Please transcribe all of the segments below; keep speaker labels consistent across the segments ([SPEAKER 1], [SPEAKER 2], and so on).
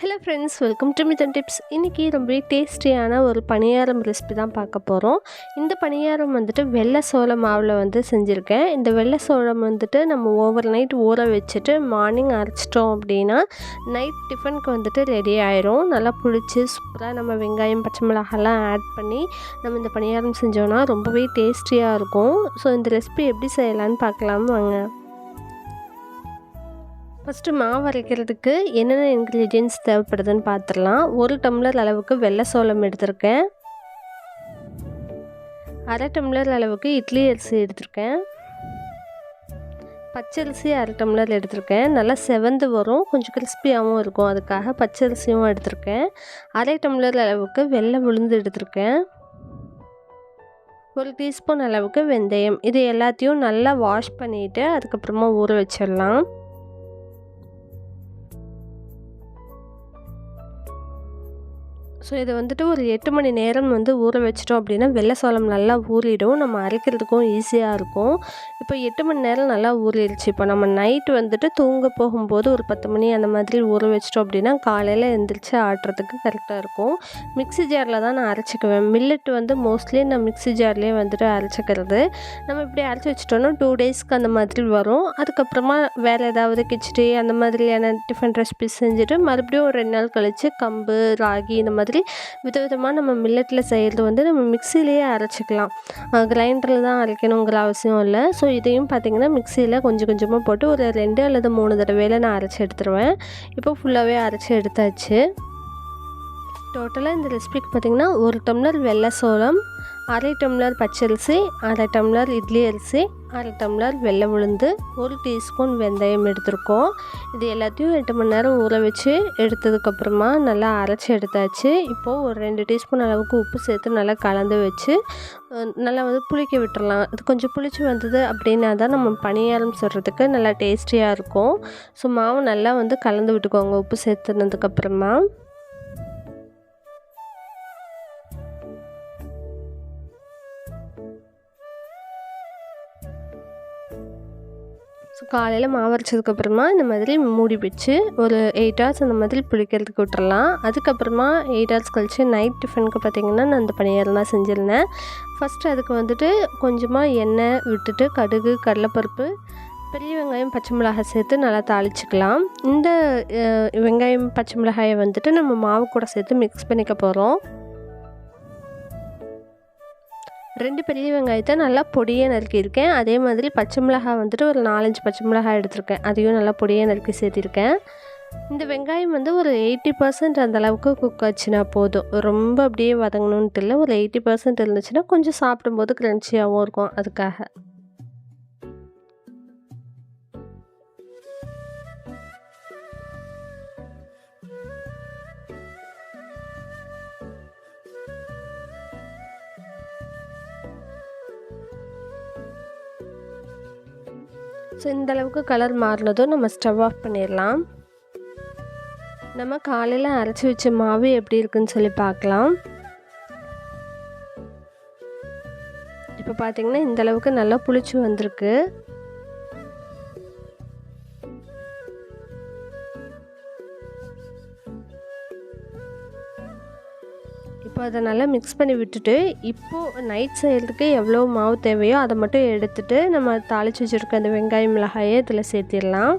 [SPEAKER 1] Hello friends welcome to Mithan tips இன்றைக்கி ரொம்பவே டேஸ்டியான ஒரு பணியாரம் ரெசிபி தான் பார்க்க போகிறோம் இந்த பணியாரம் வந்துட்டு வெள்ளை சோளம் மாவில் வந்து செஞ்சுருக்கேன். இந்த வெள்ளை சோளம் வந்துட்டு நம்ம ஓவர் நைட் ஊற வச்சுட்டு மார்னிங் அரைச்சிட்டோம் அப்படின்னா நைட் டிஃபனுக்கு வந்துட்டு ரெடி ஆயிரும். நல்லா புளிச்சு சூப்பராக நம்ம வெங்காயம் பச்சை மிளகாலாம் ஆட் பண்ணி நம்ம இந்த பணியாரம் செஞ்சோன்னா ரொம்பவே டேஸ்டியாக இருக்கும். ஸோ இந்த ரெசிபி எப்படி செய்யலான்னு பார்க்கலாம் வாங்க. ஃபஸ்ட்டு மாவு அரைக்கிறதுக்கு என்னென்ன இன்க்ரீடியன்ஸ் தேவைப்படுதுன்னு பார்த்துடலாம் ஒரு டம்ளர் அளவுக்கு வெள்ளை சோளம் எடுத்திருக்கேன். அரை டம்ளர் அளவுக்கு இட்லி அரிசி எடுத்திருக்கேன். பச்சரிசி அரை டம்ளர் எடுத்திருக்கேன். நல்லா செவந்து வரும். கொஞ்சம் கிறிஸ்பியாகவும் இருக்கும். அதுக்காக பச்சரிசியும் எடுத்திருக்கேன். அரை டம்ளர் அளவுக்கு வெள்ளை உளுந்து எடுத்திருக்கேன். ஒரு டீஸ்பூன் அளவுக்கு வெந்தயம். இது எல்லாத்தையும் நல்லா வாஷ் பண்ணிவிட்டு அதுக்கப்புறமா ஊற வச்சிடலாம். ஸோ இதை வந்துட்டு ஒரு எட்டு மணி நேரம் வந்து ஊற வச்சிட்டோம் அப்படின்னா வெள்ளை சோளம் நல்லா ஊறிடும். நம்ம அரைக்கிறதுக்கும் ஈஸியாக இருக்கும். இப்போ எட்டு மணி நேரம் நல்லா ஊறிடுச்சு. இப்போ நம்ம நைட்டு வந்துட்டு தூங்க போகும்போது ஒரு பத்து மணி அந்த மாதிரி ஊற வச்சிட்டோம் அப்படின்னா காலையில் எழுந்திரிச்சு ஆட்டுறதுக்கு கரெக்டாக இருக்கும். மிக்ஸி ஜாரில் தான் நான் அரைச்சிக்குவேன். மில்லட் வந்து மோஸ்ட்லி நான் மிக்ஸி ஜார்லேயே வந்துட்டு அரைச்சிக்கிறது. நம்ம இப்படி அரைச்சி வச்சிட்டோன்னா டூ டேஸ்க்கு அந்த மாதிரி வரும். அதுக்கப்புறமா வேறு ஏதாவது கிச்சடி அந்த மாதிரியான டிஃப்ரெண்ட் ரெசிபிஸ் செஞ்சுட்டு மறுபடியும் ஒரு ரெண்டு நாள் கழித்து கம்பு ராகி இந்த மாதிரி விதவிதமாக நம்ம மில்லட்டில் செய்கிறது வந்து நம்ம மிக்சிலேயே அரைச்சிக்கலாம். கிரைண்டரில் தான் அரைக்கணுங்கிற அவசியம் இல்லை. ஸோ இதையும் பார்த்திங்கன்னா மிக்சியில் கொஞ்சம் கொஞ்சமாக போட்டு ஒரு ரெண்டு அல்லது மூணு தடவையில் நான் அரைச்சி எடுத்துருவேன். இப்போ ஃபுல்லாகவே அரைச்சி எடுத்தாச்சு. டோட்டலாக இந்த ரெசிபிக்கு பார்த்திங்கன்னா ஒரு டம்ளர் வெள்ளை சோளம் அரை டம்ளர் பச்சரிசி அரை டம்ளர் இட்லி அரிசி அரை டம்ளர் வெள்ளை உளுந்து ஒரு டீஸ்பூன் வெந்தயம் எடுத்திருக்கோம். இது எல்லாத்தையும் எட்டு மணி நேரம் ஊற வச்சு எடுத்ததுக்கப்புறமா நல்லா அரைச்சி எடுத்தாச்சு. இப்போது ஒரு ரெண்டு டீஸ்பூன் அளவுக்கு உப்பு சேர்த்து நல்லா கலந்து வச்சு நல்லா வந்து புளிக்க விட்டுடலாம் இது கொஞ்சம் புளிச்சு வந்தது அப்படின்னா தான் நம்ம பணியாரம் சொல்கிறதுக்கு நல்லா டேஸ்டியாக இருக்கும். ஸோ மாவு நல்லா வந்து கலந்து விட்டுக்கோங்க உப்பு சேர்த்துனதுக்கப்புறமா ஸோ காலையில் மாவு அரைச்சதுக்கப்புறமா இந்த மாதிரி மூடி வச்சு ஒரு எயிட் ஹவர்ஸ் அந்த மாதிரி புளிக்கிறதுக்கு விட்டுறலாம். அதுக்கப்புறமா எயிட் ஹவர்ஸ் கழித்து நைட் டிஃபனுக்கு பார்த்திங்கன்னா நான் அந்த பணியாரம் தான் செஞ்சுருந்தேன். ஃபஸ்ட்டு அதுக்கு வந்துட்டு கொஞ்சமாக எண்ணெய் விட்டுட்டு கடுகு கடலைப்பருப்பு பெரிய வெங்காயம் பச்சை மிளகாய் சேர்த்து நல்லா தாளிச்சிக்கலாம். இந்த வெங்காயம் பச்சை மிளகாயை வந்துட்டு நம்ம மாவு கூட சேர்த்து மிக்ஸ் பண்ணிக்க போகிறோம் ரெண்டு பெரிய வெங்காயத்தை நல்லா பொடியாக நறுக்கியிருக்கேன். அதே மாதிரி பச்சை மிளகாய் வந்துட்டு ஒரு நாலஞ்சு பச்சை மிளகாய் எடுத்திருக்கேன். அதையும் நல்லா பொடியாக நறுக்கி சேர்த்திருக்கேன். இந்த வெங்காயம் வந்து ஒரு எயிட்டி பர்சன்ட் அந்தளவுக்கு குக் ஆச்சுன்னா போதும். ரொம்ப அப்படியே வதங்கணுன்ட்டு இல்லை ஒரு எயிட்டி பர்சன்ட் இருந்துச்சுன்னா கொஞ்சம் சாப்பிடும்போது க்ரன்ச்சியாகவும் இருக்கும். அதுக்காக. ஸோ இந்தளவுக்கு கலர் மாறினதும் நம்ம ஸ்டவ் ஆஃப் பண்ணிடலாம் நம்ம காலையில் அரைச்சி வச்ச மாவு எப்படி இருக்குன்னு சொல்லி பார்க்கலாம். இப்போ பார்த்தீங்கன்னா இந்த அளவுக்கு நல்லா புளிச்சு வந்திருக்கு. இப்போ அதை நல்லா மிக்ஸ் பண்ணி விட்டுட்டு இப்போது நைட் செய்கிறதுக்கு எவ்வளோ மாவு தேவையோ அதை மட்டும் எடுத்துகிட்டு நம்ம தாளித்து வச்சுருக்க அந்த வெங்காயம் மிளகாயை இதில் சேர்த்திடலாம்.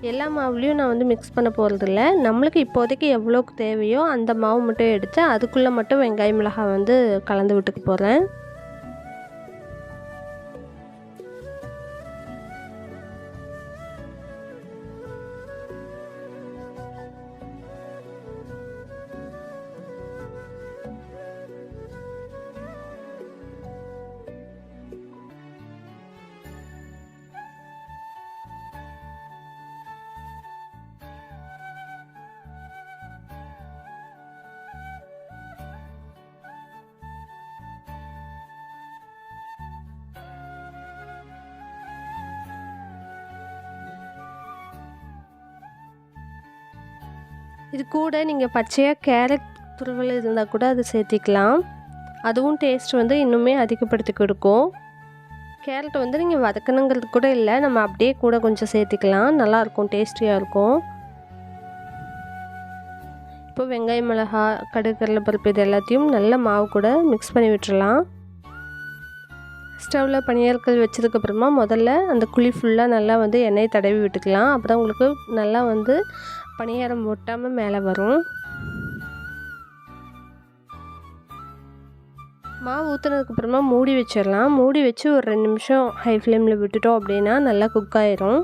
[SPEAKER 1] எல்லா மாவுலேயும் நான் வந்து மிக்ஸ் பண்ண போகிறதில்ல நம்மளுக்கு இப்போதைக்கு எவ்வளோக்கு தேவையோ அந்த மாவு மட்டும் எடுத்து அதுக்குள்ளே மட்டும் வெங்காயம் மிளகாய் வந்து கலந்து விட்டுக்க போகிறேன் இது கூட நீங்கள் பச்சையாக கேரட் துருவல் இருந்தால் கூட அதை சேர்த்திக்கலாம். அதுவும் டேஸ்ட் வந்து இன்னுமே அதிகப்படுத்தி கொடுக்கும். கேரட் வந்து நீங்கள் வதக்கணுங்கிறது கூட இல்லை நம்ம அப்படியே கூட கொஞ்சம் சேர்த்திக்கலாம். நல்லாயிருக்கும் டேஸ்டியாக இருக்கும். இப்போ வெங்காயம் மிளகா கடுகு கடலைப்பருப்பு இது எல்லாத்தையும் நல்ல மாவு கூட மிக்ஸ் பண்ணி விட்டுறலாம். ஸ்டவ்வில் பணியாட்கள் வச்சதுக்கப்புறமா முதல்ல அந்த குழி ஃபுல்லாக நல்லா வந்து எண்ணெய் தடவி விட்டுக்கலாம். அப்புறம் உங்களுக்கு நல்லா வந்து பணியாரம் ஒட்டாமல் மேலே வரும். மாவு ஊற்றுனதுக்கப்புறமா மூடி வச்சிடலாம். மூடி வச்சு ஒரு ரெண்டு நிமிஷம் ஹை ஃப்ளேமில் விட்டுட்டோம் அப்படின்னா நல்லா குக் ஆயிரும்.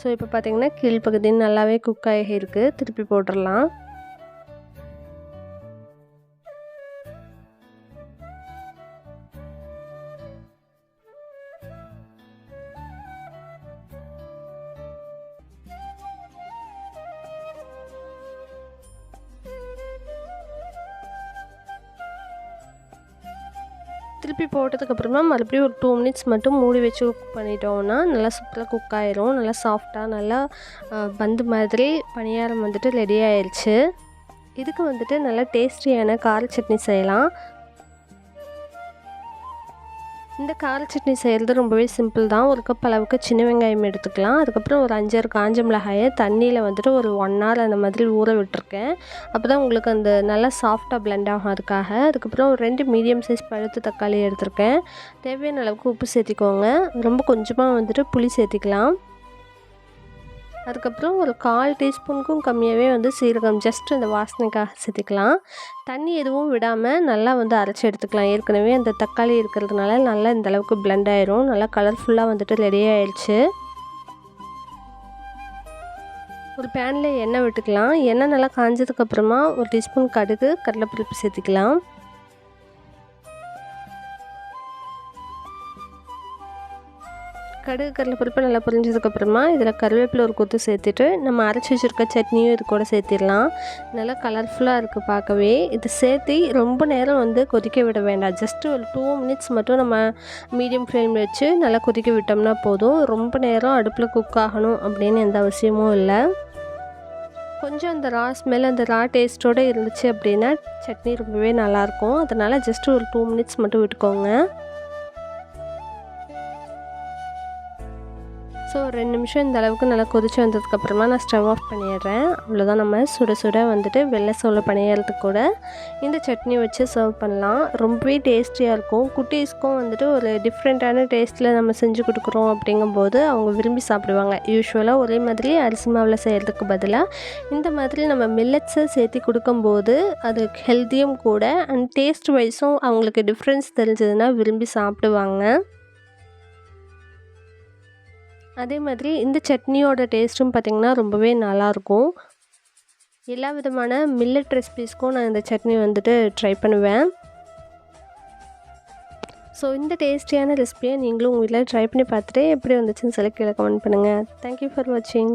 [SPEAKER 1] ஸோ இப்போ பார்த்திங்கன்னா கீழ்ப்பகுதி நல்லாவே குக் ஆகி இருக்குது திருப்பி போட்டுடலாம். திருப்பி போட்டதுக்கப்புறமா மறுபடியும் ஒரு டூ மினிட்ஸ் மட்டும் மூடி வச்சு குக் பண்ணிட்டோம்னா நல்லா சூப்பராக குக் ஆயிரும். நல்லா சாஃப்டாக நல்லா பந்து மாதிரி பணியாரம் வந்துட்டு ரெடி ஆயிடுச்சு இதுக்கு வந்துட்டு நல்லா டேஸ்டியான கார சட்னி செய்யலாம். இந்த கார சட்னி செய்கிறது ரொம்பவே சிம்பிள் தான். ஒரு கப் அளவுக்கு சின்ன வெங்காயம் எடுத்துக்கலாம். அதுக்கப்புறம் ஒரு அஞ்சாறு காஞ்ச மிளகாயை தண்ணியில் வந்துட்டு ஒரு ஒன் ஹவர் அந்த மாதிரி ஊற விட்டுருக்கேன். அப்போ தான் உங்களுக்கு அந்த நல்லா சாஃப்டாக பிளெண்ட் ஆகும் அதுக்காக அதுக்கப்புறம் ஒரு ரெண்டு மீடியம் சைஸ் பழுத்து தக்காளி எடுத்திருக்கேன். தேவையான அளவுக்கு உப்பு சேர்த்திக்கோங்க. ரொம்ப கொஞ்சமாக வந்துட்டு புளி சேர்த்திக்கலாம். அதுக்கப்புறம் ஒரு கால் டீஸ்பூனுக்கும் கம்மியாகவே வந்து சீரகம் ஜஸ்ட் அந்த வாசனைக்காக சேர்த்துக்கலாம் தண்ணி எதுவும் விடாமல் நல்லா வந்து அரைச்சி எடுத்துக்கலாம். ஏற்கனவே அந்த தக்காளி இருக்கிறதுனால நல்லா இந்த அளவுக்கு பிளெண்ட் ஆயிரும். நல்லா கலர்ஃபுல்லாக வந்துட்டு ரெடி ஆயிடுச்சு. ஒரு பேனில் எண்ணெய் விட்டுக்கலாம். எண்ணெய் நல்லா காஞ்சதுக்கப்புறமா ஒரு டீஸ்பூன் கடுகு கடலைப்பருப்பு சேர்த்துக்கலாம். கடுகு கடலைப்பருப்பு நல்லா புரிஞ்சதுக்கப்புறமா இதில் கருவேப்பிலை ஒரு கொத்து சேர்த்துட்டு நம்ம அரைச்சி வச்சுருக்க சட்னியும் இது கூட சேர்த்திடலாம். நல்லா கலர்ஃபுல்லாக இருக்குது பார்க்கவே. இது சேர்த்து ரொம்ப நேரம் வந்து கொதிக்க விட வேண்டாம். ஜஸ்ட்டு ஒரு டூ மினிட்ஸ் மட்டும் நம்ம மீடியம் ஃப்ளேமில் வச்சு நல்லா கொதிக்க விட்டோம்னா போதும். ரொம்ப நேரம் அடுப்பில் குக் ஆகணும் அப்படின்னு எந்த அவசியமும் இல்லை. கொஞ்சம் அந்த ரா ஸ்மெல் அந்த ரா டேஸ்ட்டோடு இருந்துச்சு அப்படின்னா சட்னி ரொம்பவே நல்லாயிருக்கும் அதனால் ஜஸ்ட்டு ஒரு டூ மினிட்ஸ் மட்டும் விட்டுக்கோங்க. ஸோ ஒரு ரெண்டு நிமிஷம் இந்த அளவுக்கு நல்லா கொதிச்சு வந்ததுக்கப்புறமா நான் ஸ்டவ் ஆஃப் பண்ணிடுறேன். அவ்வளோதான் நம்ம சுட சுட வந்துட்டு வெள்ளை சோள பணியறதுக்கு கூட இந்த சட்னி வச்சு சர்வ் பண்ணலாம். ரொம்பவே டேஸ்டியாக இருக்கும். குட்டீஸ்க்கும் வந்துட்டு ஒரு டிஃப்ரெண்ட்டான டேஸ்ட்டில் நம்ம செஞ்சு கொடுக்குறோம் அப்படிங்கும்போது அவங்க விரும்பி சாப்பிடுவாங்க. யூஸ்வலாக ஒரே மாதிரி அரிசி மாவில் செய்கிறதுக்கு பதிலாக இந்த மாதிரி நம்ம மில்லட்ஸை சேர்த்து கொடுக்கும்போது அது ஹெல்த்தியும் கூட அண்ட் டேஸ்ட் வைஸும் அவங்களுக்கு டிஃப்ரென்ஸ் தெரிஞ்சதுன்னா விரும்பி சாப்பிடுவாங்க. அதே மாதிரி இந்த சட்னியோட டேஸ்ட்டும் பார்த்திங்கன்னா ரொம்பவே நல்லாயிருக்கும். எல்லா விதமான மில்லட் ரெசிபீஸ்க்கும் நான் இந்த சட்னி வந்துட்டு ட்ரை பண்ணுவேன். ஸோ இந்த டேஸ்டியான ரெசிபியை நீங்களும் உங்கள் வீட்டில் ட்ரை பண்ணி பார்த்துட்டு எப்படி வந்துச்சுன்னு சொல்லி கீழே கமெண்ட் பண்ணுங்கள் தேங்க்யூ ஃபார் வாட்சிங்